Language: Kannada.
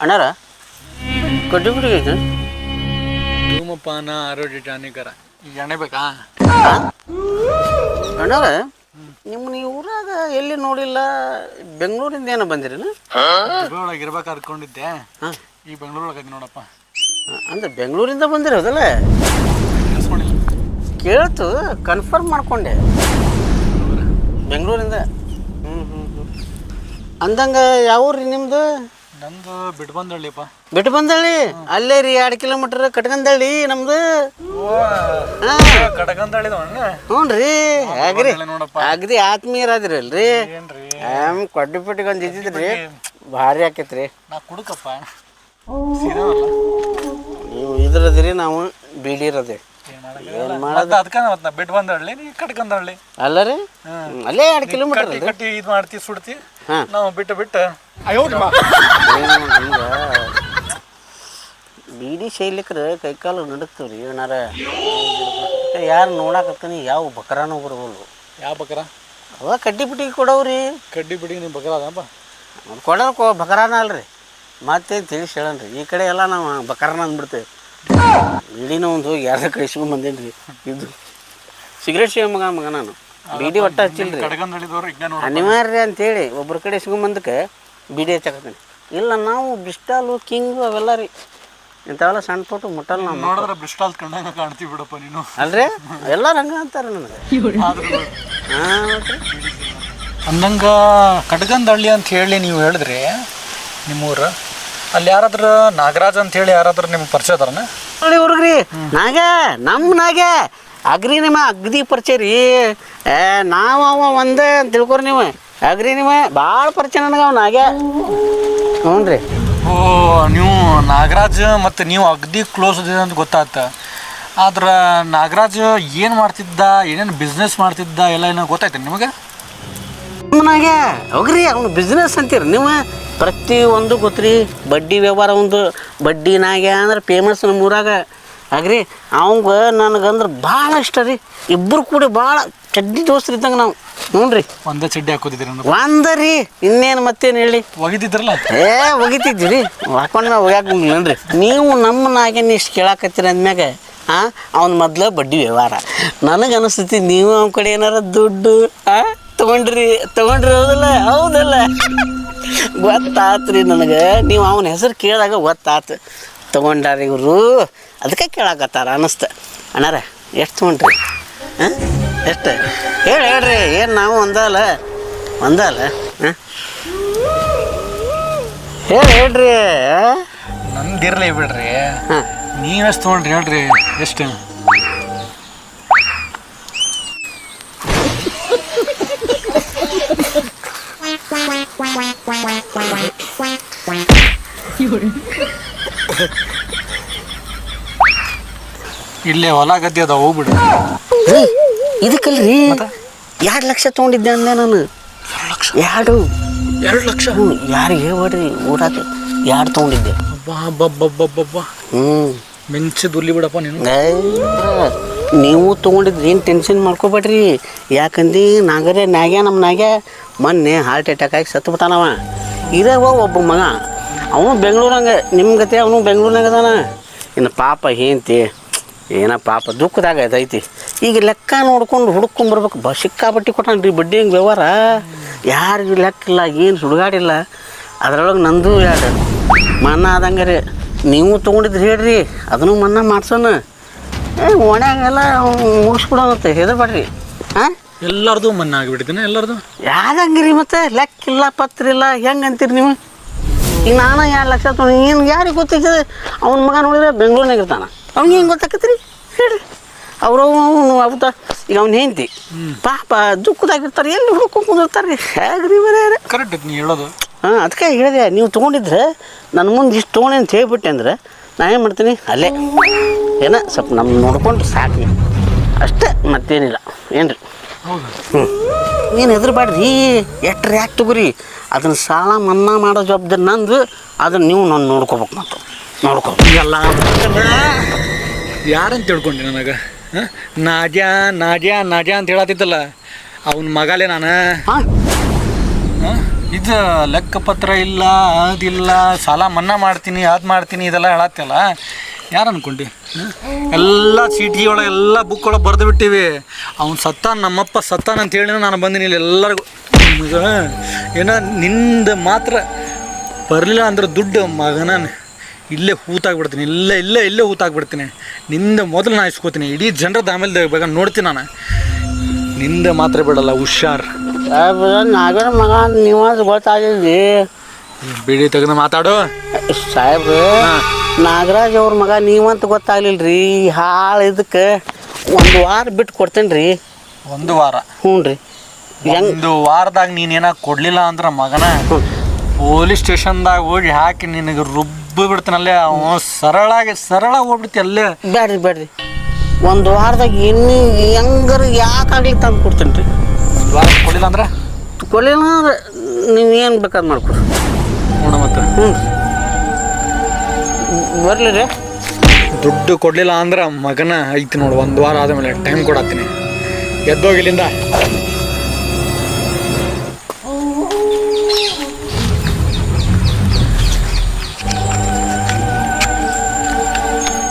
ಅಣ್ಣಾರ ಕಡ್ಡಿ ಬಿಡಿ ಐತೆ ಧೂಮಪಾನ ಆರೋಗ್ಯ ಹಾನಿಕರ ಈಗ ಎಣ್ಣೆ ಬೇಕಾ ಅಣ್ಣಾರ ನಿಮ್ಮನ್ನ ನೀವು ಊರಾಗ ಎಲ್ಲಿ ನೋಡಿಲ್ಲ? ಬೆಂಗಳೂರಿಂದ ಏನೋ ಬಂದಿರೇನು? ಬೆಂಗಳೂರೊಳಗೆ ಇರ್ಬೇಕು ಅನ್ಕೊಂಡಿದ್ದೆ. ಹಾಂ. ಈ ಬೆಂಗಳೂರೊಳಗೆ ನೋಡಪ್ಪ. ಅಂದ್ರೆ ಬೆಂಗಳೂರಿಂದ ಬಂದಿರೋದಲ್ಲ? ಕೇಳ್ತು ಕನ್ಫರ್ಮ್ ಮಾಡ್ಕೊಂಡೆ. ಬೆಂಗಳೂರಿಂದ. ಹ್ಞೂ ಹ್ಞೂ ಹ್ಞೂ ಅಂದಂಗ ಯಾವ ಊರಿ ನಿಮ್ಮದು ನಂದು ಬಿಟ್ಟು ಬಂದಳ್ಳಿಪ್ಪ ಬಿಟ್ಟು ಬಂದಳ್ಳಿ ಅಲ್ಲೇ ರೀ ಎರಡು ಕಿಲೋಮೀಟರ್ ಕಟ್ಕಂದಳ್ಳಿ ನಮ್ದು. ಹ್ಞೂ ರೀ ಆಗ್ರಿ. ಅಗದಿ ಆತ್ಮೀಯರಾದಿರಲ್ರಿ. ಆಮ್ ಕೊಡ್ಡಿ ಪಟ್ಟಿಗೆ ಒಂದು ಇದ್ದಿದ್ರಿ? ಭಾರಿ ಆಕೈತ್ರಿ. ನಾ ಕುಡುಕಪ್ಪ. ನೀವು ಇದ್ರದಿರಿ ನಾವು ಮತ್ತೆ ನಾ ಬಿಟ್ಟು ಬಂದಳ್ಳಿ ನೀ ಕಟ್ಕಂದಳ್ಳಿ ಅಲ್ಲ ರೀ? ಅಲ್ಲೇ ಎರಡು ಕಿಲೋಮೀಟರ್ ಕಟ್ಟಿ ಇದು ಮಾಡ್ತಿ ಸುಡ್ತಿ. ನಾವು ಬಿಟ್ಟು ಬಿಟ್ಟು ಅಯ್ಯೋ ನಿಮ್ಮ ಬೀಡಿ ಶೈಲಿಕ್ರ ಕೈಕಾಲು ನಡುಕ್ತವ್ರಿ ಏನಾರ ಯಾರು ನೋಡಾಕತ್ತೀನಿ ಯಾವ ಬಕರಾನು ಬರ್ಬೋದು. ಯಾವ ಬಕರ? ಅವ ಕಡ್ಡಿ ಬಿಟ್ಟಿ ಕೊಡವ್ರಿ. ಕಡ್ಡಿ ಬಿಡಿ ನೀವು ಬಕರ ಅದಪ್ಪ ಕೊಡೋರು ಕೊ ಬಕರಾನ ಅಲ್ರಿ. ಮತ್ತೆ ತಿಳಿಸಿ ಹೇಳನ್ರಿ. ಈ ಕಡೆ ಎಲ್ಲ ನಾವು ಬಕರಾನ ಅಂದ್ಬಿಡ್ತೇವೆ. ಬೀಡಿನ ಒಂದು ಹೋಗಿ ಯಾರ ಕಡೆ ಇಸ್ಕೊಂಡ್ ಬಂದೇನ್ರಿ. ಇದು ಸಿಗರೇಟ್ ಸೇವ್ ಮಗ ಮಗ ನಾನು ಬೀಡಿ ಒಟ್ಟ ಹಚ್ಚಿಲ್ರಿ. ಈಗ ನೋಡಿ ಅನಿವಾರ್ಯ ಅಂತೇಳಿ ಒಬ್ಬರ ಕಡೆ ಇಸ್ಕೊಂಬಂದಕ್ಕೆ ಬೀಡಿ ಹಚ್ಚಕತ್ತೀನಿ ಇಲ್ಲ ನಾವು ಬಿಸ್ಟಾಲು ಕಿಂಗು ಅವೆಲ್ಲ ರೀ. ಇಂಥವೆಲ್ಲ ಸಣ್ಣ ಪುಟ್ಟು ಮುಟ್ಟಲ್ಲ ನಾವು. ನೋಡಿದ್ರೆ ಬಿಸ್ಟಾಲ್ ಕಂಡಂಗ ಕಾಣ್ತೀವಿ ಬಿಡಪ್ಪ ನೀನು. ಅಲ್ರಿ? ಎಲ್ಲರೂ ಹಂಗೆ ಅಂತಾರೆ ನನಗೆ ಹಾಂ ಅಂದಂಗ ಕಡ್ಗಂದಳ್ಳಿ ಅಂತ ಹೇಳಿ ನೀವು ಹೇಳಿದ್ರಿ ನಿಮ್ಮೂರ ಅಲ್ಲಿ ಯಾರಾದ್ರೂ ನಾಗರಾಜ್ ಅಂತ ಹೇಳಿ ಯಾರಾದ್ರೂ ನಿಮ್ಗೆ ಪರಿಚಯ ಅದಾರನ? ಹುಡುಗ್ರಿ ನಾಗೆ ನಮ್ಮ ನಾಗೆ. ಅಗ್ರಿ ನಿಮ್ಮ ಅಗ್ದಿ ಪರಿಚಯ ರೀ. ಏ ನಾವು ಅವ ಒಂದೇ ಅಂತ ತಿಳ್ಕೊರಿ ನೀವು. ಅಗ್ರಿ ನಿಮ್ಮ ಭಾಳ ಪರಿಚಯ ನನಗೆ ಅವ್ನು ಆಗ್ಯ ಹ್ಞೂ ರೀ ಓ ನೀವು ನಾಗರಾಜ್ ಮತ್ತು ನೀವು ಅಗದಿ ಕ್ಲೋಸ್ ಅಂತ ಗೊತ್ತಾತ. ಆದ್ರೆ ನಾಗರಾಜ್ ಏನು ಮಾಡ್ತಿದ್ದ ಏನೇನು ಬಿಸ್ನೆಸ್ ಮಾಡ್ತಿದ್ದ ಎಲ್ಲ ಏನೋ ಗೊತ್ತಾಯ್ತು ನಿಮಗೆ? ನಮ್ಮನಾಗ ಹೋಗ್ರಿ ಅವ್ನು ಬಿಸ್ನೆಸ್ ಅಂತೀರಿ ನೀವು? ಪ್ರತಿ ಒಂದು ಗೊತ್ತ್ರಿ ಬಡ್ಡಿ ವ್ಯವಹಾರ ಒಂದು ಬಡ್ಡಿ ನಾಗ್ಯ ಅಂದ್ರೆ ಫೇಮಸ್ ನಮ್ಮ ಆಗ್ರಿ ಅವಂಗ ನನಗಂದ್ರೆ ಭಾಳ ಇಷ್ಟ ರೀ. ಇಬ್ಬರು ಕೂಡಿ ಭಾಳ ಚಡ್ಡಿ ದೋಸ್ತ್ರು ಇದ್ದಂಗೆ ನಾವು. ಹ್ಞೂ ರೀ ಒಂದೇ ಚಡ್ಡಿ ಹಾಕೋದಿದ್ರಿ ಒಂದ ರೀ ಇನ್ನೇನು ಮತ್ತೇನು ಹೇಳಿ? ಒಗಿತಿದ್ರಲ್ಲ ಏ ಒಗಿತಿದ್ವಿ ರೀ. ಹಾಕೊಂಡು ನಾವು ಒಗ್ಯಾಕ ನೀವು ನಮ್ಮ ನಾಗೇನು ಇಷ್ಟು ಕೇಳಾಕತ್ತೀರ ಅಂದ್ಮ್ಯಾಗ ಹಾಂ ಅವ್ನ ಮೊದ್ಲು ಬಡ್ಡಿ ವ್ಯವಹಾರ. ನನಗೆ ಅನಿಸ್ತೈತಿ ನೀವು ಅವ್ನ ಕಡೆ ಏನಾರ ದುಡ್ಡು ಆ ತಗೊಂಡ್ರಿ ತೊಗೊಂಡ್ರಿ ಹೌದಲ್ಲ ಹೌದಲ್ಲ. ಗೊತ್ತಾತ್ರಿ ನನಗೆ. ನೀವು ಅವನ ಹೆಸರು ಕೇಳಿದಾಗ ಗೊತ್ತಾತು. ತೊಗೊಂಡಾರ ಇವರು ಅದಕ್ಕೆ ಕೇಳಾಕತ್ತಾರ ಅನ್ನಿಸ್ತ. ಅಣ್ಣಾರ ಎಷ್ಟು ತೊಗೊಂಡ್ರಿ? ಹಾಂ? ಎಷ್ಟು? ಹೇಳಿ ಹೇಳ್ರಿ ಏನು ನಾವು ಒಂದಲ್ಲ? ಒಂದಲ್ಲ? ಹಾಂ? ಹೇಳಿ ಹೇಳ್ರಿ. ನಂದಿರ್ಲಿ ಬಿಡ್ರಿ. ಹಾಂ. ನೀವೆಷ್ಟು ತೊಗೊಂಡ್ರಿ ಹೇಳ್ರಿ ಎಷ್ಟು? ಇಲ್ಲೇ ಹೊಲ ಗದ್ದೆ ಅದ ಹೋಗ್ಬಿಡು. ಇದಕ್ಕಲ್ರಿ? ಎರಡು ಲಕ್ಷ ತಗೊಂಡಿದ್ದೆ ಅಂದೆ ನಾನು. ಎರಡು ಎರಡು. ಲಕ್ಷ? ಹ್ಞೂ ಯಾರಿಗೆ ಹೇಳ್ಬೇಡ್ರಿ ಊರಾಗ ಎರಡು ತೊಗೊಂಡಿದ್ದೆ? ಬಬ್ಬಬ್ಬಬ್ಬಬ್ಬ ಹ್ಞೂ ಮಿಂಚಿ ದುರ್ಲಿ ಬಿಡಪ್ಪ ನೀನು ನೀವು ತೊಗೊಂಡಿದ್ರಿ ಏನು ಟೆನ್ಷನ್ ಮಾಡ್ಕೋಬೇಡ್ರಿ. ಯಾಕಂದು ನಾಗರೇ ನಾಗ್ಯ ನಮ್ಮ ನಾಗ್ಯ. ಮೊನ್ನೆ ಹಾರ್ಟ್ ಅಟ್ಯಾಕ್ ಆಗಿ ಸತ್ತು ಬಿಟ್ಟಾನವ ಇರವ ಒಬ್ಬ ಮಗ. ಅವನು ಬೆಂಗಳೂರಂಗೆ ನಿಮ್ಮ ಗತಿ ಅವನು ಬೆಂಗಳೂರಿನಾಗ ಅದಾನ. ಇನ್ನು ಪಾಪ ಹೇಂತಿ ಏನ ಪಾಪ ದುಃಖದಾಗ ಅದೈತಿ ಈಗ ಲೆಕ್ಕ ನೋಡ್ಕೊಂಡು ಹುಡ್ಕೊಂಬರ್ಬೇಕು ಬ ಸಿಕ್ಕಾಪಟ್ಟಿ ಕೊಟ್ಟಾನ ರೀ ಬಡ್ಡಿ ಹಿಂಗೆ ವ್ಯವಹಾರ? ಯಾರಿಗೂ ಲೆಕ್ಕ ಇಲ್ಲ ಏನು ಸುಡುಗಾಡಿಲ್ಲ ಅದರೊಳಗೆ ನಂದು ಎರಡು ಮನ್ನ ಆದಂಗೆ ರೀ. ನೀವು ತೊಗೊಂಡಿದ್ರಿ ಹೇಳ್ರಿ ಅದನ್ನು ಮನ್ನ ಮಾಡ್ಸೋಣ. ಏ ಒಣಗೆಲ್ಲ ಮುಗಿಸ್ಬಿಡೋಣಂತೆ ಹೆದರ್ಬೇಡ್ರಿ. ಹಾಂ ಎಲ್ಲರದು ಮನ್ನ ಆಗಿಬಿಡ್ತೀನಿ ಎಲ್ಲರದು? ಯಾವ್ದಂಗೆ ರೀ ಮತ್ತೆ? ಲೆಕ್ಕ ಇಲ್ಲ ಪತ್ರ ಇಲ್ಲ ಹೆಂಗೆ ಅಂತೀರಿ ನೀವು? ಈಗ ನಾನು ಎರಡು ಲಕ್ಷ ತೊಗೊಂಡು ಏನು ಯಾರಿಗೆ ಗೊತ್ತೈತದೆ ಅವ್ನ ಮಗ ನೋಡಿದ್ರೆ ಬೆಂಗಳೂರಿನಾಗ ಇರ್ತಾನ ಅವ್ನಿಗೆ ಹೆಂಗೆ ಗೊತ್ತಾಕತ್ರಿ? ಹೇಳಿ ಅವರು ಅವತ್ತ ಈಗ ಅವ್ನು ಹೆಂಡ್ತಿ. ಪಾಪ ದುಃಖದಾಗಿರ್ತಾರೆ. ಎಲ್ಲಿ ಹುಡ್ಕೊಂಡು ಕುಂದಿರ್ತಾರೆ? ಹೇಗ್ರಿ ಬರೀ ಕರೆಕ್ಟ್ ಐತಿ ನೀ ಹೇಳೋದು. ಹಾಂ ಅದಕ್ಕೆ ಹೇಳಿದೆ. ನೀವು ತೊಗೊಂಡಿದ್ರೆ ನನ್ನ ಮುಂದೆ ಇಷ್ಟು ತೊಗೊಂಡೆ ಅಂತ ಹೇಳ್ಬಿಟ್ಟೆ ಅಂದ್ರೆ ನಾನು ಏನು ಮಾಡ್ತೀನಿ? ಅಲ್ಲೇ. ಏನ ಸ್ವಲ್ಪ ನಮ್ಮ ನೋಡ್ಕೊಂಡು ಸಾಕು ಅಷ್ಟೇ ಮತ್ತೇನಿಲ್ಲ. ಏನು ರೀ ಹ್ಞೂ ನೀನು ಹೆದರ್ಬೇಡ್ರಿ. ಎಷ್ಟು ಯಾಕೆ ತಗೋರಿ? ಅದನ್ನ ಸಾಲ ಮನ್ನಾ ಮಾಡೋ ಜವಾಬ್ದಾರಿ ನಂದು. ಅದನ್ನ ನೀವು ನಾನು ನೋಡ್ಕೋಬೇಕು ಮತ್ತು. ನೋಡ್ಕೋ. ಎಲ್ಲ ಯಾರಂತ ತಿಳ್ಕೊಂಡೆ ನನಗೆ? ನಾಜಾ ನಾಜಾ ನಾಜಾ ಅಂತ ಹೇಳತ್ತಿದ್ದಲ್ಲ ಅವನ ಮಗಲೇ ನಾನು. ಹಾಂ. ಹ? ಇದು ಲೆಕ್ಕಪತ್ರ ಇಲ್ಲ ಅದಿಲ್ಲ ಸಾಲ ಮನ್ನಾ ಮಾಡ್ತೀನಿ ಅದು ಮಾಡ್ತೀನಿ ಇದೆಲ್ಲ ಹೇಳತ್ತಲ್ಲ ಯಾರು ಅನ್ಕೊಂಡಿ? ಎಲ್ಲ ಚೀಟಿ ಒಳಗೆ ಎಲ್ಲ ಬುಕ್ ಒಳಗೆ ಬರೆದು ಬಿಟ್ಟಿವಿ. ಅವ್ನು ಸತ್ತಾನ ನಮ್ಮಪ್ಪ ಸತ್ತಾನ ಅಂತ ಹೇಳಿ ನಾನು ಬಂದಿನಿ ಇಲ್ಲಿ ಎಲ್ಲರಿಗೂ. ನಿಮ್ಗೆ ಏನೋ ನಿಂದ ಮಾತ್ರ ಬರಲಿಲ್ಲ ಅಂದ್ರೆ ದುಡ್ಡು ಮಗನ ಇಲ್ಲೇ ಹೂತಾಗ್ಬಿಡ್ತೀನಿ ಇಲ್ಲೇ ಇಲ್ಲೇ ಇಲ್ಲೇ ಹೂತಾಗ್ಬಿಡ್ತೀನಿ ನಿಂದ ಮೊದಲು ನಾನು ಇಸ್ಕೋತೀನಿ. ಇಡೀ ಜನರದ ಆಮೇಲೆ ಬೇಗ ನೋಡ್ತೀನಿ ನಾನು. ನಿಂದ ಮಾತ್ರ ಬಿಡಲ್ಲ ಹುಷಾರ್. ನಾಗರ ಮಗ ನೀವು ಗೊತ್ತಾಗಿದ್ವಿ ಬಿಡಿ ತೆಗೆದು ಮಾತಾಡು. ಸಾಹೇಬ್ರು. ನಾಗರಾಜ್ ಅವ್ರ ಮಗ ನೀವಂತ ಗೊತ್ತಾಗ್ಲಿಲ್ಲ ರೀ ಹಾಳು ಇದಕ್ಕೆ ಒಂದು ವಾರ ಬಿಟ್ಟು ಕೊಡ್ತೇನೆ ರೀ ಒಂದು ವಾರ. ಹ್ಞೂ ರೀ ಒಂದು ವಾರದಾಗ ನೀನೇನ ಕೊಡ್ಲಿಲ್ಲ ಅಂದ್ರೆ ಮಗನ ಪೊಲೀಸ್ ಸ್ಟೇಷನ್ದಾಗ ಹೋಗಿ ಹಾಕಿ ನಿನಗೆ ರುಬ್ಬಿ ಬಿಡ್ತಾನಲ್ಲೇ ಅವ ಸರಳಾಗಿ ಸರಳ ಹೋಗ್ಬಿಡ್ತಿ ಅಲ್ಲೇ. ಬೇಡ್ರಿ ಬೇಡ್ರಿ ಒಂದು ವಾರದಾಗ ಇನ್ನು ಹೆಂಗಾರ ಯಾಕಾಗ್ಲಿ ತಂದು ಕೊಡ್ತೇನೆ ರೀ ಒಂದು ವಾರ ಕೊಡಲಿಲ್ಲ ಅಂದ್ರೆ? ಕೊಡಲಿಲ್ಲ ಅಂದ್ರೆ ನೀವು ಏನು ಬೇಕಾದ್ ಮಾಡ್ಕೊಡ್ರಿ. ನೋಡ ಮತ್ತೆ. ಹ್ಞೂ ಬರಲಿ ರೀ ದುಡ್ಡು ಕೊಡ್ಲಿಲ್ಲ ಅಂದ್ರೆ ಮಗನ ಐತಿ ನೋಡು, ಒಂದು ವಾರ ಆದಮೇಲೆ ಟೈಮ್ ಕೊಡತ್ತೀನಿ. ಎದ್ದೋಗಿ ಇಲ್ಲಿಂದ.